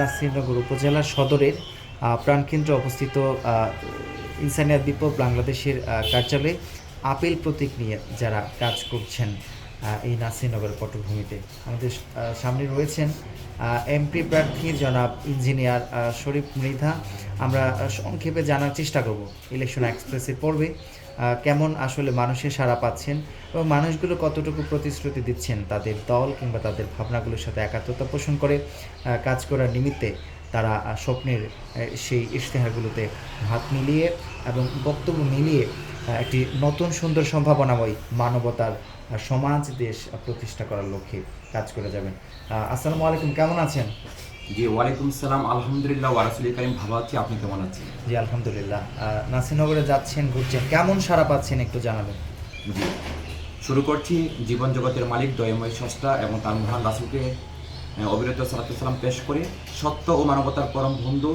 নাসিরনগর উপজেলার সদরের প্রাণকেন্দ্রে অবস্থিত আহ, ইনসানিয়াত বিপ্লব বাংলাদেশের কার্যালয়ে আপেল প্রতীক নিয়ে যারা কাজ করছেন এই নাসিরনগর পটভূমিতে। আমাদের সামনে রয়েছেন এমপি প্রার্থী জনাব ইঞ্জিনিয়ার শরীফ মৃধা। আমরা সংক্ষেপে জানার চেষ্টা করব। ইলেকশন এক্সপ্রেসের পর্বে কেমন আসলে মানুষের সাড়া পাচ্ছেন এবং মানুষগুলো কতটুকু প্রতিশ্রুতি দিচ্ছেন তাদের দল কিংবা তাদের ভাবনাগুলোর সাথে একাত্মতা পোষণ করে কাজ করার নিমিত্তে তারা স্বপ্নের সেই ইশতেহারগুলোতে হাত মিলিয়ে এবং বক্তব্য মিলিয়ে একটি নতুন সুন্দর সম্ভাবনাময় মানবতার সমাজ, দেশ প্রতিষ্ঠা করার লক্ষ্যে কাজ করে যাবেন। আসসালামু আলাইকুম, কেমন আছেন? জি ওয়ালাইকুম সালাম আলহামদুলিল্লাহ ওয়ারাসুল কারিম ভালো আছি আপনি কেমন আছেন? জি আলহামদুলিল্লাহ। আহ, নাসিরনগরে যাচ্ছেন ঘুরছেন কেমন সাড়া পাচ্ছেন একটু জানাবেন? জি শুরু করছি জীবন জগতের মালিক দয়ময় সস্তা এবং তার মহান রাসুলকে অবিরত সালাম পেশ করে সত্য ও মানবতার পরম বন্ধু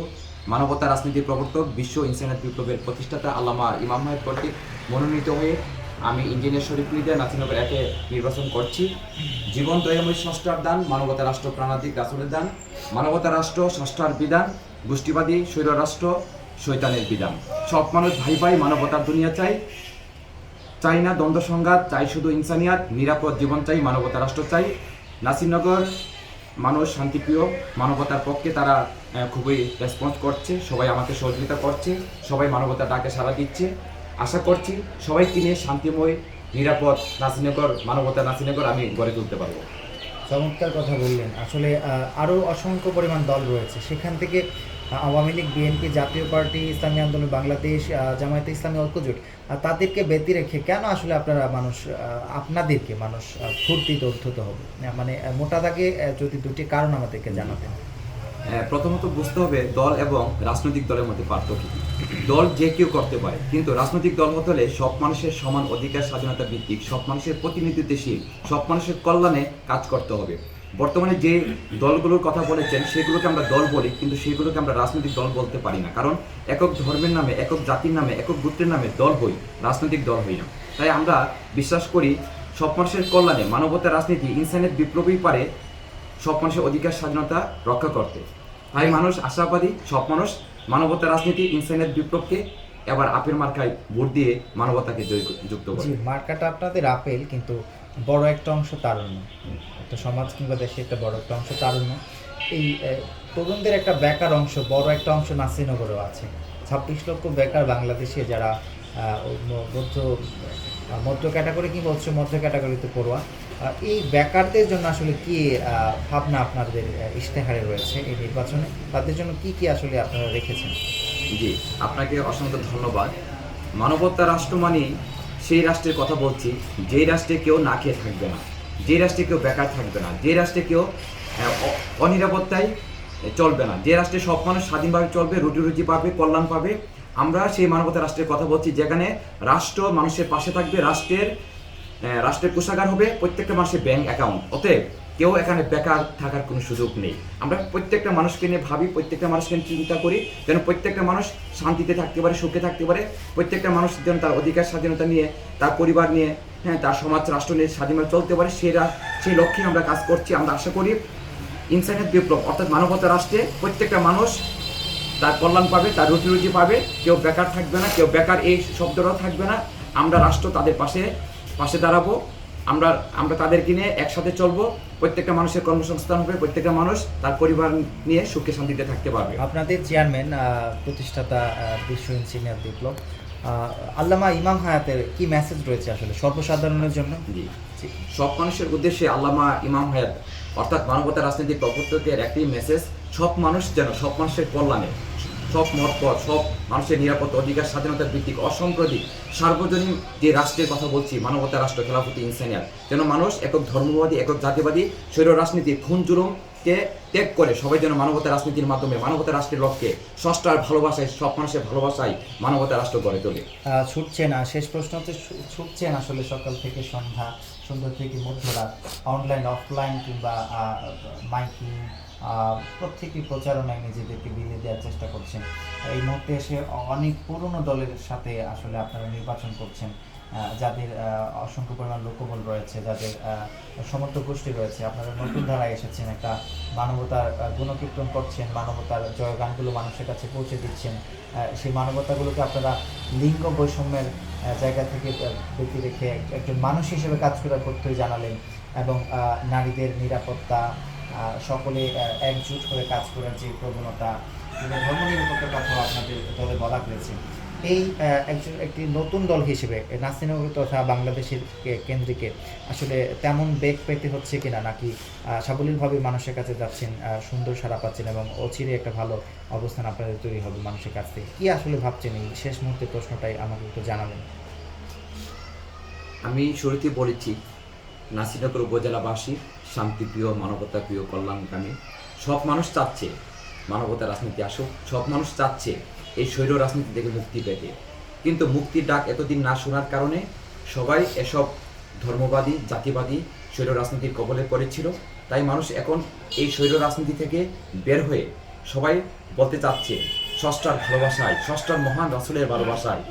মানবতা রাজনীতির প্রবর্তক বিশ্ব ইনসানিয়ত বিপ্লবের প্রতিষ্ঠাতা আল্লামা ইমাম মাহেদ কর্তৃক মনোনীত হয়ে আমি ইঞ্জিনিয়ার শরীফ মিডিয়া নাসিনগর একে নির্বাচন করছি। জীবন দয়াময় ষষ্ঠার দান, মানবতা রাষ্ট্র প্রাণাধিক রাসুলের দান, মানবতা রাষ্ট্র ষষ্ঠার বিধান, গোষ্ঠীবাদী স্বৈর রাষ্ট্র শৈতানের বিধান। সব মানুষ ভাই ভাই মানবতার দুনিয়া চাই। চাই না দ্বন্দ্ব সংঘাত, চাই শুধু ইনসানিয়াত, নিরাপদ জীবন চাই, মানবতা রাষ্ট্র চাই। নাসিরনগর মানুষ শান্তিপ্রিয়, মানবতার পক্ষে তারা খুবই রেসপন্স করছে, সবাই আমাকে সহযোগিতা করছে, সবাই মানবতার ডাকে সাড়া দিচ্ছে। আশা করছি সবাইকে নিয়ে শান্তিময়, নিরাপদ নাসিনগর মানবতা নাসিনগর আমি গড়ে তুলতে পারব। চমৎকার কথা বললেন। আসলে আরও অসংখ্য পরিমাণ দল রয়েছে। সেখান থেকে আওয়ামী লীগ, বিএনপি জাতীয় পার্টি, ইসলামী আন্দোলন, বাংলাদেশ জামায়াতে ইসলামী ঐক্যজোট তাদেরকে ব্যতি রেখে কেন আসলে আপনারা মানুষ আপনাদেরকে মানুষ ফুর্তিতে উদ্ধত হবে মানে মোটা দাগে যদি দুটি কারণ আমাদেরকে জানাতেন। প্রথমত বুঝতে হবে দল এবং রাজনৈতিক দলের মধ্যে পার্থক্য দল যে কেউ করতে পারে, কিন্তু রাজনৈতিক দল হতে সব মানুষের সমান অধিকার, স্বাধীনতা ভিত্তিক, সব মানুষের প্রতিনিধিত্বশীল সব মানুষের কল্যাণে কাজ করতে হবে। বর্তমানে যে দলগুলোর কথা বলেছেন, সেগুলোকে আমরা দল বলি, কিন্তু সেগুলোকে আমরা রাজনৈতিক দল বলতে পারি না। কারণ একক ধর্মের নামে, একক জাতির নামে, একক গোত্রের নামে দল হই, রাজনৈতিক দল হই না। তাই আমরা বিশ্বাস করি, সব মানুষের কল্যাণে মানবতার রাজনীতি ইনসানের বিপ্লবই পারে সব মানুষের অধিকার, স্বাধীনতা রক্ষা করতে। তাই মানুষ, আশাবাদী সব মানুষ মানবতা, রাজনীতি, ইনসানের বিপ্লবকে এবার আপেল মার্কায় ভোট দিয়ে মানবতাকে যুক্ত করে। মার্কাটা আপনাদের আপেল, কিন্তু বড় একটা অংশ তারুণ্য। একটা সমাজ কিংবা দেশে একটা বড় একটা অংশ তারুণ্য। এই তরুণদের একটা বেকার অংশ, বড় একটা অংশ নাসিনগরেও আছে। ছাব্বিশ লক্ষ বেকার বাংলাদেশে যারা মধ্য মধ্য ক্যাটাগরি কিংবা উচ্চ মধ্য ক্যাটাগরিতে পড়ুয়া এই বেকারদের জন্য আসলে কি ভাবনা আপনাদের ইশতেহারে রয়েছে এই নির্বাচনে? তাদের জন্য কি কি আসলে আপনারা রেখেছেন? জি, আপনাকে অসংখ্য ধন্যবাদ। মানবতা রাষ্ট্র মানে সেই রাষ্ট্রের কথা বলছি যেই রাষ্ট্রে কেউ না খেয়ে থাকবে না, যে রাষ্ট্রে কেউ বেকার থাকবে না, যে রাষ্ট্রে কেউ অনিরাপত্তায় চলবে না, যে রাষ্ট্রে সব মানুষ স্বাধীনভাবে চলবে রুটি রুজি পাবে, কল্যাণ পাবে, আমরা সেই মানবতা রাষ্ট্রের কথা বলছি, যেখানে রাষ্ট্র মানুষের পাশে থাকবে, রাষ্ট্রের রাষ্ট্রের কোষাগার হবে প্রত্যেকটা মানুষের ব্যাংক অ্যাকাউন্ট অতএব কেউ এখানে বেকার থাকার কোনো সুযোগ নেই। আমরা প্রত্যেকটা মানুষকে নিয়ে ভাবি, প্রত্যেকটা মানুষকে নিয়ে চিন্তা করি, যেন প্রত্যেকটা মানুষ শান্তিতে থাকতে পারে, সুখে থাকতে পারে। প্রত্যেকটা মানুষ যেন তার অধিকার, স্বাধীনতা নিয়ে, তার পরিবার নিয়ে হ্যাঁ তার সমাজ, রাষ্ট্র নিয়ে স্বাধীনভাবে চলতে পারে সেই রা- সেই লক্ষ্যে আমরা কাজ করছি। আমরা আশা করি ইনসানিয়ত বিপ্লব, অর্থাৎ মানবতা রাষ্ট্রে প্রত্যেকটা মানুষ তার কল্যাণ পাবে, তার রুটি রুজি পাবে। কেউ বেকার থাকবে না, কেউ বেকার এই শব্দটাও থাকবে না। আমরা রাষ্ট্র তাদের পাশে পাশে দাঁড়াবো। আমরা আমরা তাদেরকে নিয়ে একসাথে চলবো। প্রত্যেকটা মানুষের কর্মসংস্থান হবে প্রত্যেকটা মানুষ তার পরিবার নিয়ে সুখে শান্তিতে থাকতে পারবে। আপনাদের চেয়ারম্যান প্রতিষ্ঠাতা বিশ্ব ইঞ্জিনিয়ার বিপ্লব আল্লামা ইমাম হায়াতের কি মেসেজ রয়েছে আসলে সর্বসাধারণের জন্য? সব মানুষের উদ্দেশ্যে আল্লামা ইমাম হায়াত অর্থাৎ মানবতা রাজনৈতিক প্রবর্তকের একটি মেসেজ সব মানুষ যেন সব মানুষের কল্যাণে সব মতপথ, সব মানুষের নিরাপত্তা অধিকার, স্বাধীনতার ভিত্তিক অসাম্প্রতিক সার্বজনীন যে রাষ্ট্রের কথা বলছি, মানবতা, রাষ্ট্র খেলাফতি ইনসানিয়াত, যেন মানুষ একক ধর্মবাদী, একক জাতিবাদী শৈর রাজনীতি খুন জুলুমকে ত্যাগ করে সবাই যেন মানবতা রাজনীতির মাধ্যমে, মানবতা রাষ্ট্রের লক্ষ্যে ষষ্ঠার ভালোবাসায়, সব মানুষের ভালোবাসায় মানবতা রাষ্ট্র গড়ে তোলে। ছুটছে না, শেষ প্রশ্ন হচ্ছে ছুটছেন আসলে সকাল থেকে সন্ধ্যা। সন্ধ্যা থেকে মধ্যরা অনলাইন অফলাইন কিংবা মাইকিং প্রত্যেকটি প্রচারণায় নিজেদেরকে বিলিয়ে দেওয়ার চেষ্টা করছেন। এই মুহূর্তে এসে অনেক পুরনো দলের সাথে আসলে আপনারা নির্বাচন করছেন। যাদের অসংখ্য পরিমাণ লোকবল রয়েছে যাদের আহ, সমর্থক গোষ্ঠী রয়েছে আপনারা নতুন ধারায় এসেছেন একটা মানবতার গুণকীর্তন করছেন মানবতার জয়গানগুলো মানুষের কাছে পৌঁছে দিচ্ছেন সেই মানবতাগুলোকে আপনারা লিঙ্গ বৈষম্যের জায়গা থেকে ব্যক্তি রেখে একজন মানুষ হিসেবে কাজ করার পথই জানালেন এবং নারীদের নিরাপত্তা সকলে একজুট হয়ে কাজ করার যে প্রবণতা এবং ধর্মনিরপেক্ষের কথাও আপনাদের দলে বলা হয়েছে। এই একজন, একটি নতুন দল হিসেবে নাসিনগর তথা বাংলাদেশের কেন্দ্রিকে, আসলে তেমন বেগ পেতে হচ্ছে কিনা নাকি সাবলীলভাবে মানুষের কাছে যাচ্ছেন সুন্দর সারা পাচ্ছেন এবং অচিরে একটা ভালো অবস্থান আপনাদের তৈরি হবে মানুষের কাছ থেকে। কি আসলে ভাবছেন এই শেষ মুহূর্তে প্রশ্নটাই আমাকে একটু জানাবেন? আমি শুরুতে বলেছি, নাসিরনগর উপজেলাবাসী, শান্তিপ্রিয়, মানবতাপ্রিয়, কল্যাণকামী, সব মানুষ চাচ্ছে মানবতা রাজনীতি আসুক, সব মানুষ চাচ্ছে এই শৈর রাজনীতি থেকে মুক্তি পেতে। কিন্তু মুক্তির ডাক এতদিন না শোনার কারণে সবাই এসব ধর্মবাদী, জাতিবাদী শৈর রাজনীতির কবলে পড়েছিল। তাই মানুষ এখন এই শৈর রাজনীতি থেকে বের হয়ে সবাই বলতে চাচ্ছে ষষ্ঠার ভালোবাসায় ষষ্ঠার মহান রাসুলের ভালোবাসায়।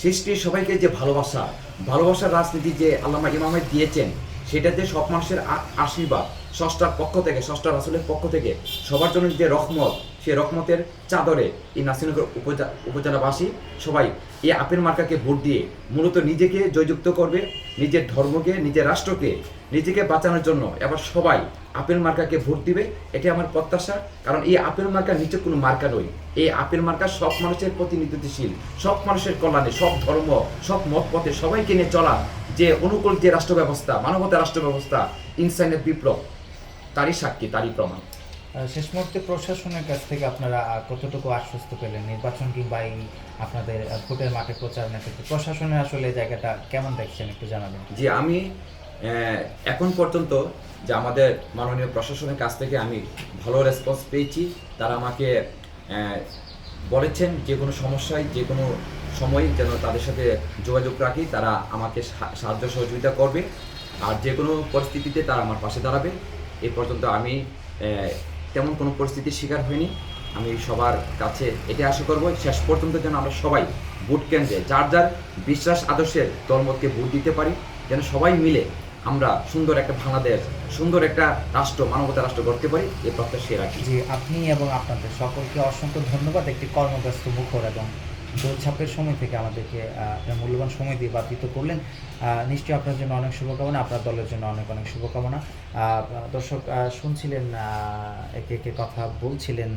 সৃষ্টির সবাইকে যে ভালোবাসা, ভালোবাসার রাজনীতি যে আল্লামা ইমামে দিয়েছেন, সেটাতে সব মানুষের আশীর্বাদ ষষ্ঠার পক্ষ থেকে ষষ্ঠার রাসুলের পক্ষ থেকে, সবার জন্য যে রহমত সেই রহমতের চাদরে এই নাসিনগর উপজেলা উপজেলাবাসী সবাই এই আপেল মার্কাকে ভোট দিয়ে মূলত নিজেকে জয়যুক্ত করবে, নিজের ধর্মকে, নিজের রাষ্ট্রকে, নিজেকে বাঁচানোর জন্য এবার সবাই আপেল মার্কাকে ভোট দিবে এটি আমার প্রত্যাশা। কারণ এই আপেল মার্কা নিচে কোনো মার্কা নয়। এই আপেল মার্কা সব মানুষের প্রতিনিধিত্বশীল সব মানুষের কল্যাণে, সব ধর্ম, সব মত পথে সবাইকে নিয়ে চলা যে অনুকূল যে রাষ্ট্র ব্যবস্থা মানবতা রাষ্ট্র ব্যবস্থা ইনসানের বিপ্লব, তারই সাক্ষী, তারই প্রমাণ। শেষ মুহূর্তে প্রশাসনের কাছ থেকে আপনারা কতটুকু আশ্বস্ত পেলেন? নির্বাচন কিংবা এই আপনাদের ভোটের মাঠে প্রচারণার ক্ষেত্রে প্রশাসনের আসলে জায়গাটা কেমন দেখছেন একটু জানাবেন? যে আমি এখন পর্যন্ত যে আমাদের মাননীয় প্রশাসনের কাছ থেকে আমি ভালো রেসপন্স পেয়েছি। তারা আমাকে বলেছেন যে কোনো সমস্যায়, যে কোনো সময় যেন তাদের সাথে যোগাযোগ রাখি, তারা আমাকে সাহায্য সহযোগিতা করবে। আর যে কোনো পরিস্থিতিতে তারা আমার পাশে দাঁড়াবে। এ পর্যন্ত আমি তেমন কোনো পরিস্থিতির শিকার হয়নি। আমি সবার কাছে এটা আশা করব, শেষ পর্যন্ত যেন আমরা সবাই ভোট কেন্দ্রে যার যার বিশ্বাস, আদর্শের দলমতকে ভোট দিতে পারি, যেন সবাই মিলে আমরা সুন্দর একটা বাংলাদেশ, সুন্দর একটা রাষ্ট্র, মানবতা রাষ্ট্র গড়তে পারি, এ প্রত্যাশা রাখি। জি, আপনি এবং আপনাদের সকলকে অসংখ্য ধন্যবাদ, একটি কর্মব্যস্ত মুখর এবং দৌড়ঝাঁপের সময় থেকে আমাদেরকে আপনার মূল্যবান সময় দিয়ে বাধিত করলেন। নিশ্চয়ই আপনার জন্য অনেক শুভকামনা, আপনার দলের জন্য অনেক অনেক শুভকামনা। দর্শক শুনছিলেন একে একে কথা বলছিলেন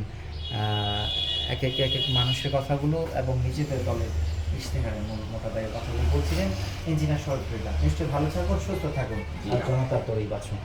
একে একে, এক এক মানুষের কথাগুলো এবং নিজেদের দলের ইশতেহারের মূল মোটাদায়ের কথাগুলো বলছিলেন। ইঞ্জিনিয়ার শরৎ নিশ্চয়ই ভালো থাকুন, সুস্থ থাকুন। জনতার দলই বাঁচুন।